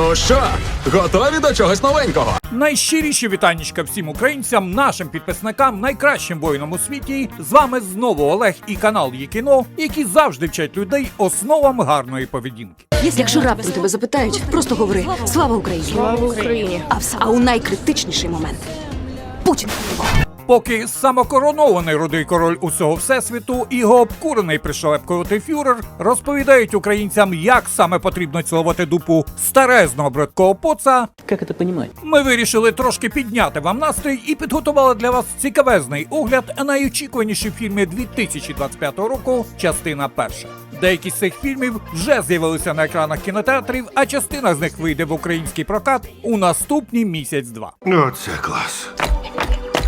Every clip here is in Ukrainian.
Ну що, готові до чогось новенького? Найщиріші вітаннячка всім українцям, нашим підписникам, найкращим воїнам у світі. З вами знову Олег і канал Є кіно, які завжди вчать людей основам гарної поведінки. Якщо раптом тебе запитають, просто говори Слава Україні! Слава Україні! А, в- а у найкритичніший момент Путін. Поки самокоронований рудий король усього всесвіту і його обкурений пришелепкувати фюрер розповідають українцям, як саме потрібно цілувати дупу старезного бридкого поца, Как это понимать? Ми вирішили трошки підняти вам настрій і підготували для вас цікавезний огляд найочікуваніші фільми 2025 року, частина перша. Деякі з цих фільмів вже з'явилися на екранах кінотеатрів, а частина з них вийде в український прокат у наступний місяць-два. Оце клас.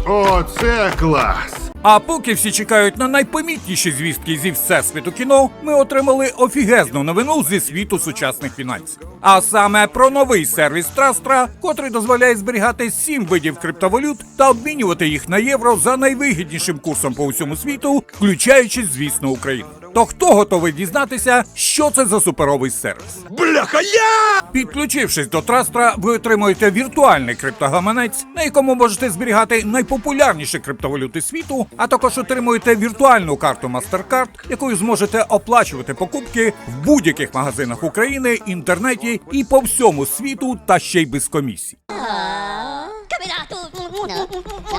Оце клас. А поки всі чекають на найпомітніші звістки зі всесвіту кіно, ми отримали офігезну новину зі світу сучасних фінансів. А саме про новий сервіс Трастра, котрий дозволяє зберігати сім видів криптовалют та обмінювати їх на євро за найвигіднішим курсом по усьому світу, включаючи, звісно, Україну. То хто готовий дізнатися, що це за суперовий сервіс? Бляха, я! Підключившись до Трастра, ви отримуєте віртуальний криптогаманець, на якому можете зберігати найпопулярніші криптовалюти світу, а також отримуєте віртуальну карту MasterCard, якою зможете оплачувати покупки в будь-яких магазинах України, інтернеті і по всьому світу, та ще й без комісій.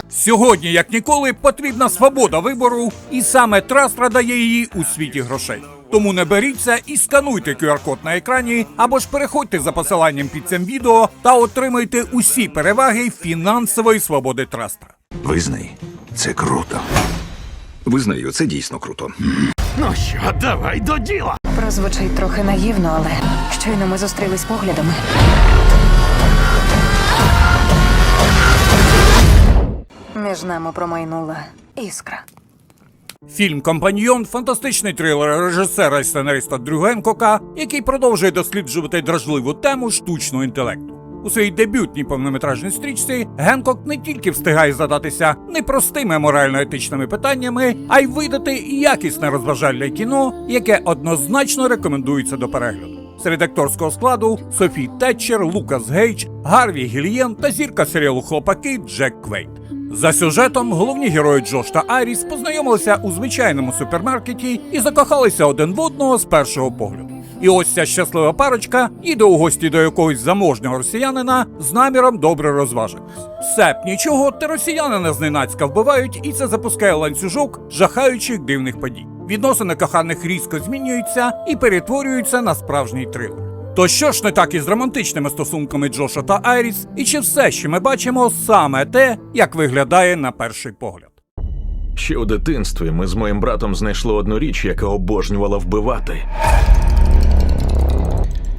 Сьогодні, як ніколи, потрібна свобода вибору, і саме Трастра дає її у світі грошей. Тому не беріться і скануйте QR-код на екрані, або ж переходьте за посиланням під цим відео та отримайте усі переваги фінансової свободи Трастра. Визнай, це круто. Визнаю, це дійсно круто. Ну що, давай до діла. Прозвучить трохи наївно, але щойно ми зустрілись поглядами. Між нами промайнула іскра. Фільм Компаньйон фантастичний трилер режисера і сценариста Дрю Генкока, який продовжує досліджувати дражливу тему штучного інтелекту. У своїй дебютній повнометражній стрічці Генкок не тільки встигає задатися непростими морально-етичними питаннями, а й видати якісне розважальне кіно, яке однозначно рекомендується до перегляду. Серед акторського складу Софі Тетчер, Лукас Гейдж, Гарві Гільєн та зірка серіалу Хлопаки Джек Квейт. За сюжетом головні герої Джош та Айріс познайомилися у звичайному супермаркеті і закохалися один в одного з першого погляду. І ось ця щаслива парочка їде у гості до якогось заможнього росіянина з наміром добре розважитись. Все б нічого, та росіянина зненацька вбивають, і це запускає ланцюжок жахаючих дивних подій. Відносини коханих різко змінюються і перетворюються на справжній трилер. То що ж не так із романтичними стосунками Джоша та Айріс, і чи все, що ми бачимо, саме те, як виглядає на перший погляд? Ще у дитинстві ми з моїм братом знайшли одну річ, яка обожнювала вбивати.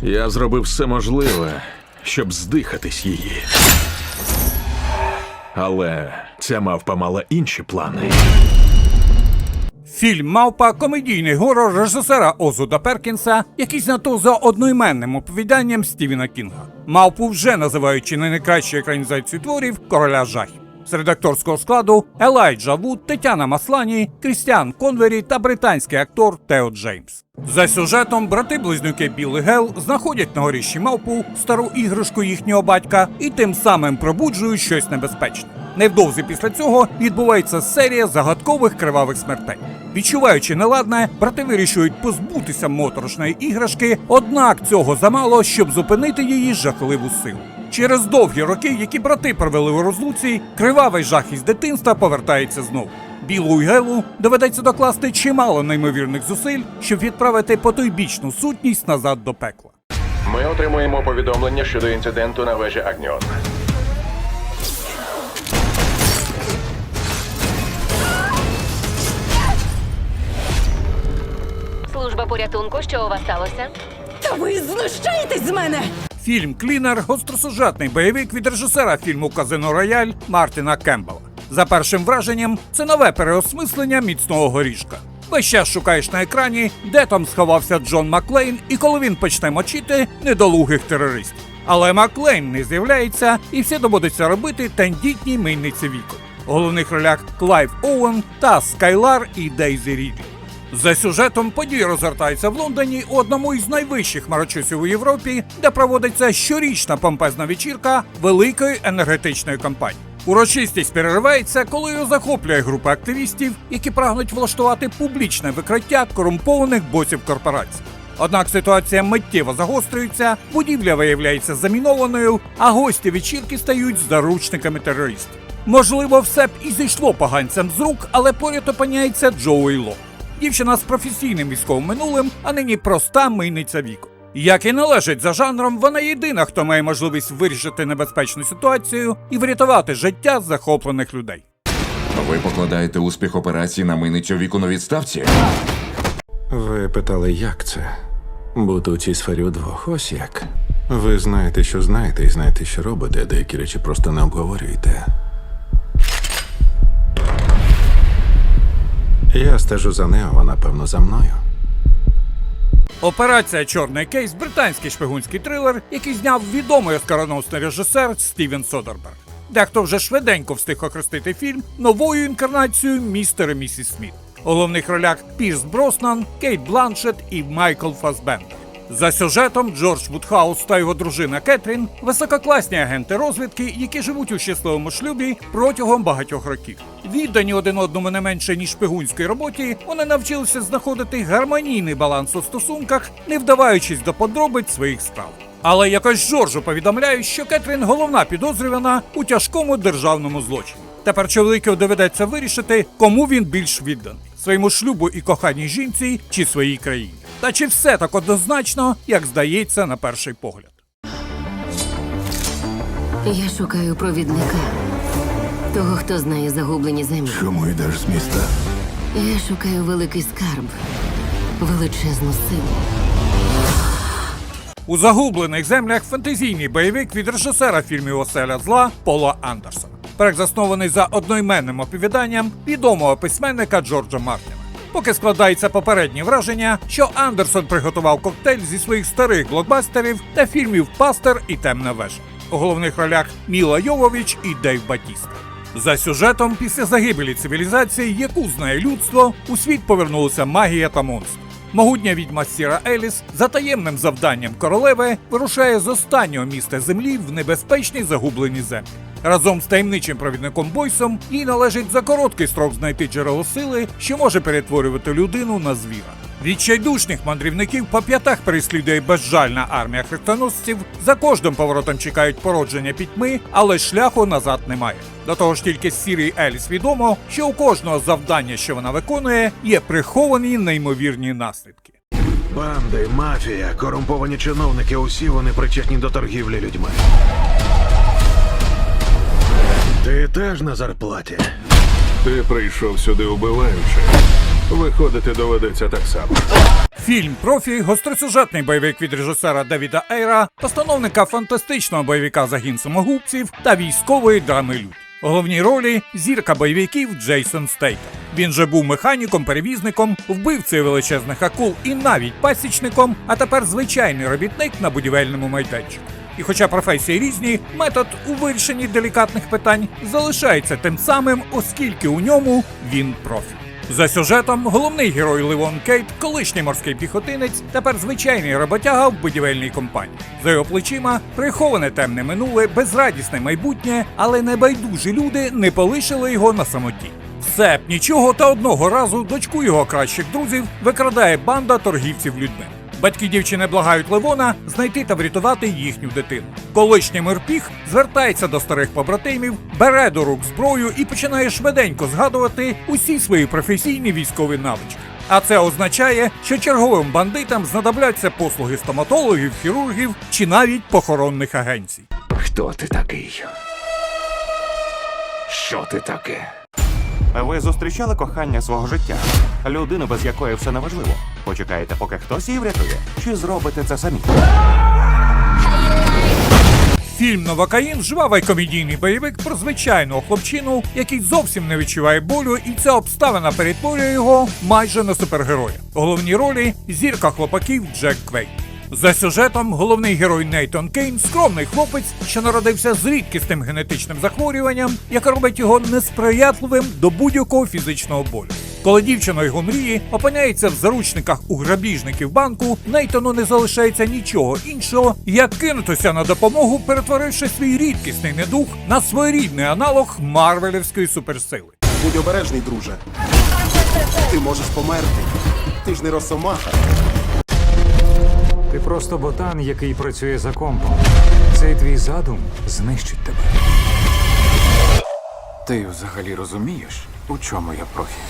Я зробив все можливе, щоб здихатись її. Але ця мавпа мала інші плани. Фільм Мавпа комедійний горор режисера Озуда Перкінса, який знято за одноіменним оповіданням Стівена Кінга. Мавпу вже називають чи не найкращою екранізацією творів короля жахів. Серед акторського складу Елайджа Вуд, Тетяна Маслані, Крістіан Конвері та британський актор Тео Джеймс. За сюжетом брати-близнюки Біл і Гел знаходять на горіщі мавпу стару іграшку їхнього батька і тим самим пробуджують щось небезпечне. Невдовзі після цього відбувається серія загадкових кривавих смертей. Відчуваючи неладне, брати вирішують позбутися моторошної іграшки, однак цього замало, щоб зупинити її жахливу силу. Через довгі роки, які брати провели у розлуці, кривавий жах із дитинства повертається знову. Білу й Гелу доведеться докласти чимало неймовірних зусиль, щоб відправити потойбічну сутність назад до пекла. Ми отримуємо повідомлення щодо інциденту на вежі Агніон. Служба порятунку, що у вас сталося? Та ви знущаєтесь з мене! Фільм Клінер гостросюжетний бойовик від режисера фільму Казино Рояль Мартіна Кембела. За першим враженням, це нове переосмислення міцного горішка. Весь час шукаєш на екрані, де там сховався Джон Маклейн, і коли він почне мочити недолугих терористів. Але Маклейн не з'являється, і все доводиться робити тендітній мийниці віку. У головних ролях Клайв Оуен та Скайлар і Дейзі Рідлі. За сюжетом події розгортаються в Лондоні у одному із найвищих марочусів у Європі, де проводиться щорічна помпезна вечірка великої енергетичної компанії. Урочистість переривається, коли його захоплює група активістів, які прагнуть влаштувати публічне викриття корумпованих босів корпорацій. Однак ситуація миттєво загострюється, будівля виявляється замінованою, а гості вечірки стають заручниками терористів. Можливо, все б і зійшло поганцям з рук, але поряд опиняється Джоуі Ло. Дівчина з професійним військовим минулим, а нині проста мийниця віку. Як і належить за жанром, вона єдина, хто має можливість вирішити небезпечну ситуацію і врятувати життя захоплених людей. Ви покладаєте успіх операції на мийницю віку на відставці? Ви питали, як це? Бути у цій сфері удвох. Ось як. Ви знаєте, що знаєте, і знаєте, що робите, деякі речі просто не обговорюєте. Я стежу за нею, вона, певно, за мною. Операція Чорний кейс британський шпигунський трилер, який зняв відомий оскароносний режисер Стівен Содерберг. Дехто вже швиденько встиг охрестити фільм новою інкарнацією містер і місіс Сміт. У головних ролях Пірс Броснан, Кейт Бланшет і Майкл Фасбендер. За сюжетом Джордж Вудхаус та його дружина Кетрін висококласні агенти розвідки, які живуть у щасливому шлюбі протягом багатьох років. Віддані один одному не менше ніж шпигунській роботі, вони навчилися знаходити гармонійний баланс у стосунках, не вдаваючись до подробиць своїх справ. Але якось Джорджу повідомляють, що Кетрін головна підозрювана у тяжкому державному злочині. Тепер чоловіку доведеться вирішити, кому він більш відданий своєму шлюбу і коханій жінці чи своїй країні. Та чи все так однозначно, як здається на перший погляд? Я шукаю провідника. Того, хто знає загублені землі. Чому йдеш з міста? Я шукаю великий скарб, величезну силу. У загублених землях фентезійний бойовик від режисера фільмів Оселя зла Пола Андерсона. Проект заснований за одноіменним оповіданням відомого письменника Джорджа Мартіна. Поки складається попереднє враження, що Андерсон приготував коктейль зі своїх старих блокбастерів та фільмів Пастер і Темна вежа. У головних ролях Міла Йовович і Дейв Батіста. За сюжетом, після загибелі цивілізації, яку знає людство, у світ повернулася магія та монстри. Могутня відьма Сіра Еліс за таємним завданням королеви вирушає з останнього міста землі в небезпечні загублені землі. Разом з таємничим провідником Бойсом їй належить за короткий строк знайти джерело сили, що може перетворювати людину на звіра. Відчайдушних мандрівників по п'ятах переслідує безжальна армія хрестоносців. За кожним поворотом чекають породження пітьми, але шляху назад немає. До того ж, тільки Сірі Еліс відомо, що у кожного завдання, що вона виконує, є приховані неймовірні наслідки. Банди, мафія, корумповані чиновники, усі вони причетні до торгівлі людьми. Ти теж на зарплаті. Ти прийшов сюди убиваючи. Виходити доведеться так само. Фільм Профі гостросюжетний бойовик від режисера Давіда Ейра, постановника фантастичного бойовика Загін самогубців та військової драми Людь. Головній ролі зірка бойовиків Джейсон Стейтем. Він же був механіком, перевізником, вбивцею величезних акул і навіть пасічником, а тепер звичайний робітник на будівельному майданчику. І хоча професії різні, метод у вирішенні делікатних питань залишається тим самим, оскільки у ньому він профі. За сюжетом головний герой Ливон Кейт, колишній морський піхотинець, тепер звичайний роботяга в будівельній компанії. За його плечима приховане темне минуле, безрадісне майбутнє, але небайдужі люди не полишили його на самоті. Все б нічого, та одного разу дочку його кращих друзів викрадає банда торгівців людьми. Батьки дівчини благають Левона знайти та врятувати їхню дитину. Колишній мирпіх звертається до старих побратимів, бере до рук зброю і починає швиденько згадувати усі свої професійні військові навички. А це означає, що черговим бандитам знадобляться послуги стоматологів, хірургів чи навіть похоронних агенцій. Хто ти такий? Що ти таке? Ви зустрічали кохання свого життя, людину, без якої все неважливо. Почекаєте, поки хтось її врятує, чи зробите це самі? Фільм Новакаїн жвавий комедійний бойовик про звичайного хлопчину, який зовсім не відчуває болю, і ця обставина перетворює його майже на супергероя. У головній ролі зірка хлопаків Джек Квейт. За сюжетом головний герой Нейтон Кейн скромний хлопець, що народився з рідкісним генетичним захворюванням, яке робить його несприятливим до будь-якого фізичного болю. Коли дівчина його мрії опиняється в заручниках у грабіжників банку, Нейтану не залишається нічого іншого, як кинутися на допомогу, перетворивши свій рідкісний недух на своєрідний аналог марвелівської суперсили. Будь обережний, друже. Ти можеш померти. Ти ж не росомаха. Ти просто ботан, який працює за компом. Цей твій задум знищить тебе. Ти взагалі розумієш, у чому я профі?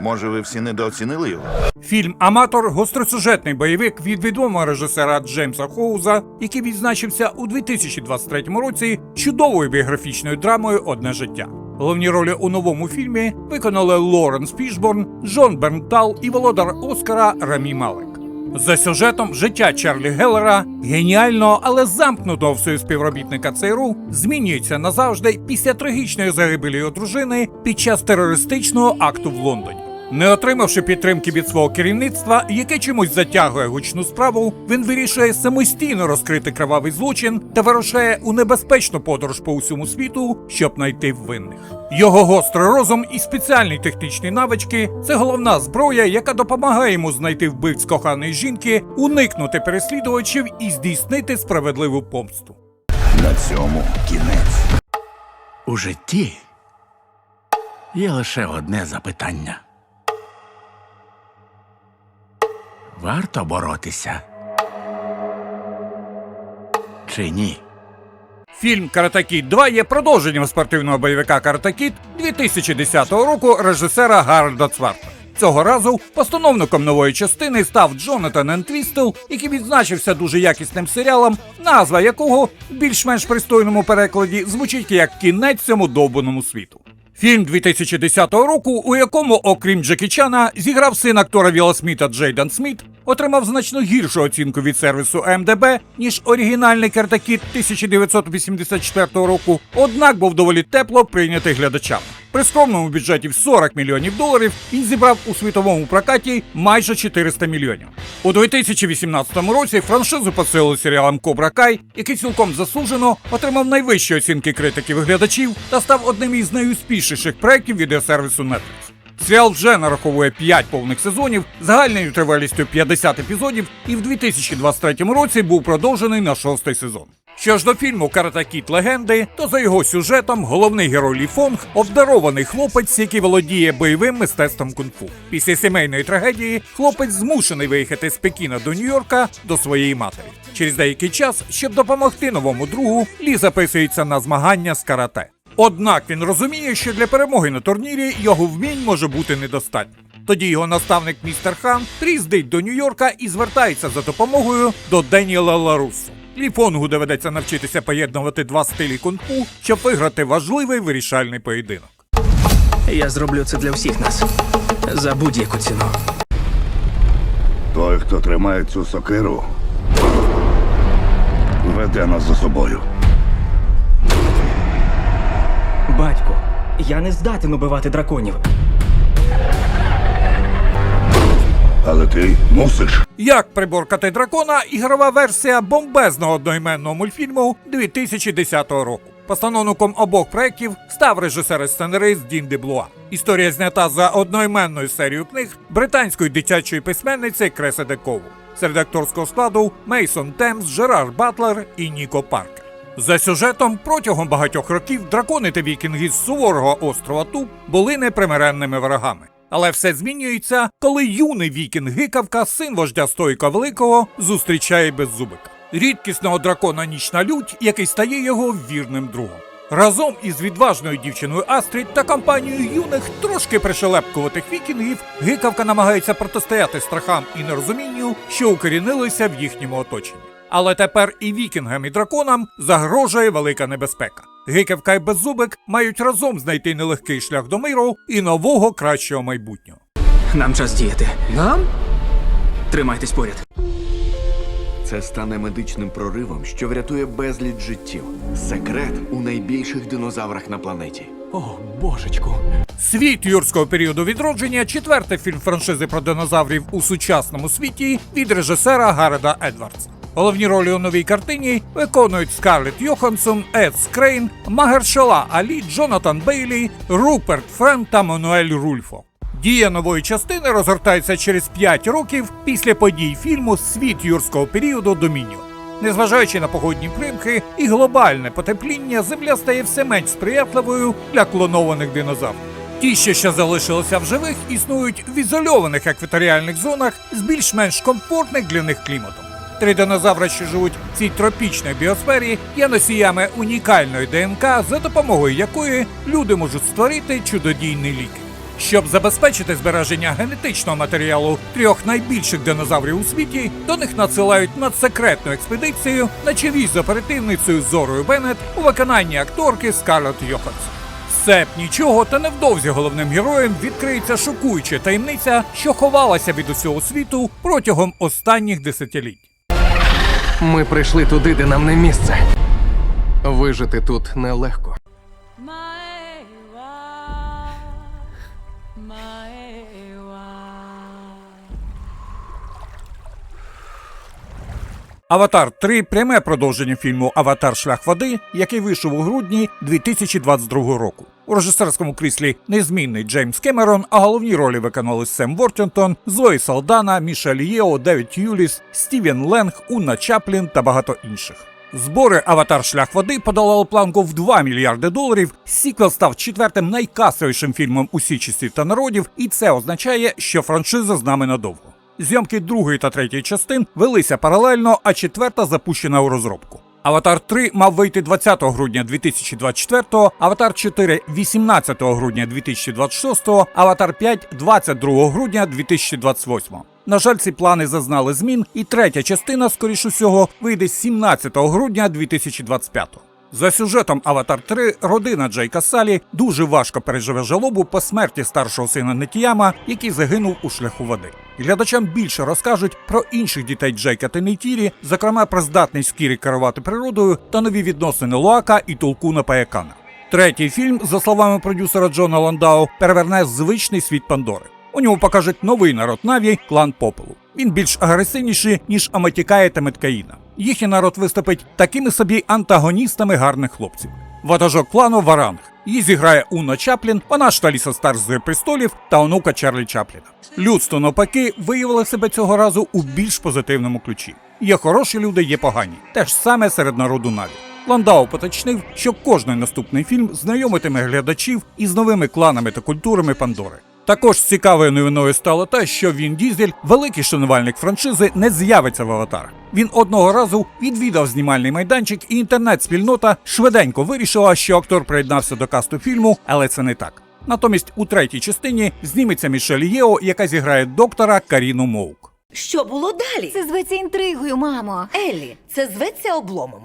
Може, ви всі недооцінили його? Фільм Аматор гостросюжетний бойовик від відомого режисера Джеймса Хоуза, який відзначився у 2023 році чудовою біографічною драмою Одне життя. Головні ролі у новому фільмі виконали Лоренс Фішборн, Джон Бернтал і володар Оскара Рамі Малек. За сюжетом життя Чарлі Геллера, геніального, але замкнутого в свою співробітника ЦРУ, змінюється назавжди після трагічної загибелі його дружини під час терористичного акту в Лондоні. Не отримавши підтримки від свого керівництва, яке чомусь затягує гучну справу, він вирішує самостійно розкрити кривавий злочин та вирушає у небезпечну подорож по усьому світу, щоб знайти винних. Його гострий розум і спеціальні технічні навички це головна зброя, яка допомагає йому знайти вбивць коханої жінки, уникнути переслідувачів і здійснити справедливу помсту. На цьому кінець. У житті є лише одне запитання. Варто боротися? Чи ні? Фільм Карате Кіт 2 є продовженням спортивного бойовика Карате Кіт 2010 року режисера Гарольда Цварта. Цього разу постановником нової частини став Джонатан Ентвістел, який відзначився дуже якісним серіалом, назва якого в більш-менш пристойному перекладі звучить як кінець цьому довбаному світу. Фільм 2010 року, у якому, окрім Джекі Чана, зіграв син актора Віла Сміта Джейдан Сміт, отримав значно гіршу оцінку від сервісу МДБ, ніж оригінальний Картакіт 1984 року, однак був доволі тепло прийнятий глядачами. При скромному бюджеті в 40 мільйонів доларів він зібрав у світовому прокаті майже 400 мільйонів. У 2018 році франшизу посилили серіалом Кобра Кай, який цілком заслужено отримав найвищі оцінки критиків і глядачів та став одним із найуспішніших проєктів відеосервісу Netflix. Серіал вже нараховує 5 повних сезонів загальною тривалістю 50 епізодів і в 2023 році був продовжений на шостий сезон. Що ж до фільму Карата Кіт Легенди, то за його сюжетом головний герой Лі Фонг обдарований хлопець, який володіє бойовим мистецтвом кунг-фу. Після сімейної трагедії хлопець змушений виїхати з Пекіна до Нью-Йорка до своєї матері. Через деякий час, щоб допомогти новому другу, Лі записується на змагання з карате. Однак він розуміє, що для перемоги на турнірі його вмінь може бути недостатньо. Тоді його наставник містер Хан приїздить до Нью-Йорка і звертається за допомогою до Деніела Ларусу. Ліфонгу доведеться навчитися поєднувати два стилі кунг-фу, щоб виграти важливий вирішальний поєдинок. Я зроблю це для всіх нас. За будь-яку ціну. Той, хто тримає цю сокиру, веде нас за собою. Батько, я не здатен убивати драконів. Але ти мусиш. Як приборкати дракона, ігрова версія бомбезного одноіменного мультфільму 2010 року. Постановником обох проєктів став режисер і сценарист Дін Деблуа. Історія знята за одноіменною серією книг британської дитячої письменниці Креседе Кову. Серед акторського складу Мейсон Темс, Жерар Батлер і Ніко Паркер. За сюжетом протягом багатьох років дракони та вікінги з суворого острова Туб були непримиренними ворогами. Але все змінюється, коли юний вікінг Гикавка, син вождя Стойка Великого, зустрічає беззубика. Рідкісного дракона Нічна Лють, який стає його вірним другом. Разом із відважною дівчиною Астрід та компанією юних трошки пришелепкуватих вікінгів гикавка намагається протистояти страхам і нерозумінню, що укорінилися в їхньому оточенні. Але тепер і вікінгам, і драконам загрожує велика небезпека. Гикавка і Беззубик мають разом знайти нелегкий шлях до миру і нового кращого майбутнього. Нам час діяти. Нам? Тримайтесь поряд. Це стане медичним проривом, що врятує безліч життів. Секрет у найбільших динозаврах на планеті. О, божечку. Світ юрського періоду відродження четвертий фільм франшизи про динозаврів у сучасному світі від режисера Гареда Едвардса. Головні ролі у новій картині виконують Скарлетт Йоханссон, Ед Скрейн, Магершала Алі, Джонатан Бейлі, Руперт Френ та Мануель Рульфо. Дія нової частини розгортається через 5 років після подій фільму Світ юрського періоду Домініон. Незважаючи на погодні примхи і глобальне потепління, земля стає все менш сприятливою для клонованих динозаврів. Ті, що ще залишилися в живих, існують в ізольованих екваторіальних зонах з більш-менш комфортних для них кліматом. Три динозаври, що живуть в цій тропічній біосфері, є носіями унікальної ДНК, за допомогою якої люди можуть створити чудодійні ліки. Щоб забезпечити збереження генетичного матеріалу трьох найбільших динозаврів у світі, до них надсилають надсекретну експедицію на чолі з оперативницею Зорою Беннет у виконанні акторки Скарлетт Йоханссон. Все б нічого, та невдовзі головним героєм відкриється шокуюча таємниця, що ховалася від усього світу протягом останніх десятиліть. Ми прийшли туди, де нам не місце. Вижити тут нелегко. Аватар 3 пряме продовження фільму Аватар Шлях води, який вийшов у грудні 2022 року. У режисерському кріслі незмінний Джеймс Кемерон, а головні ролі виконали Сем Вортінгтон, Зої Салдана, Мішель Єо, Девід Юліс, Стівен Ленг, Унна Чаплін та багато інших. Збори Аватар Шлях води подолали планку в 2 мільярди доларів. Сіквел став четвертим найкасовішим фільмом усіх часів та народів, і це означає, що франшиза з нами надовго. Зйомки другої та третьої частин велися паралельно, а четверта запущена у розробку. Аватар 3 мав вийти 20 грудня 2024, Аватар 4 18 грудня 2026, Аватар 5 22 грудня 2028. На жаль, ці плани зазнали змін, і третя частина, скоріш усього, вийде 17 грудня 2025. За сюжетом Аватар 3 родина Джейка Салі дуже важко переживе жалобу по смерті старшого сина Нетіяма, який загинув у шляху води. Глядачам більше розкажуть про інших дітей Джейка та Нейтірі, зокрема про здатність Кірі керувати природою та нові відносини Луака і Толкуна Паякана. Третій фільм, за словами продюсера Джона Ландау, переверне звичний світ Пандори. У ньому покажуть новий народ Наві клан Попелу. Він більш агресивніший, ніж Аматікая та Меткаїна. Їхній народ виступить такими собі антагоністами гарних хлопців. Ватажок клану Варанг. Її зіграє Уна Чаплін, вона ж Таліса Стар з престолів та онука Чарлі Чапліна. Людство навпаки виявило себе цього разу у більш позитивному ключі. Є хороші люди, є погані. Те ж саме серед народу Наві. Ландау поточнив, що кожний наступний фільм знайомитиме глядачів із новими кланами та культурами Пандори. Також цікавою новиною стало те, що Він Дізель, великий шанувальник франшизи, не з'явиться в аватар. Він одного разу відвідав знімальний майданчик, і інтернет-спільнота швиденько вирішила, що актор приєднався до касту фільму, але це не так. Натомість у третій частині зніметься Мішель Єо, яка зіграє доктора Каріну Моук. Що було далі? Це зветься інтригою, мамо. Еллі, це зветься обломом.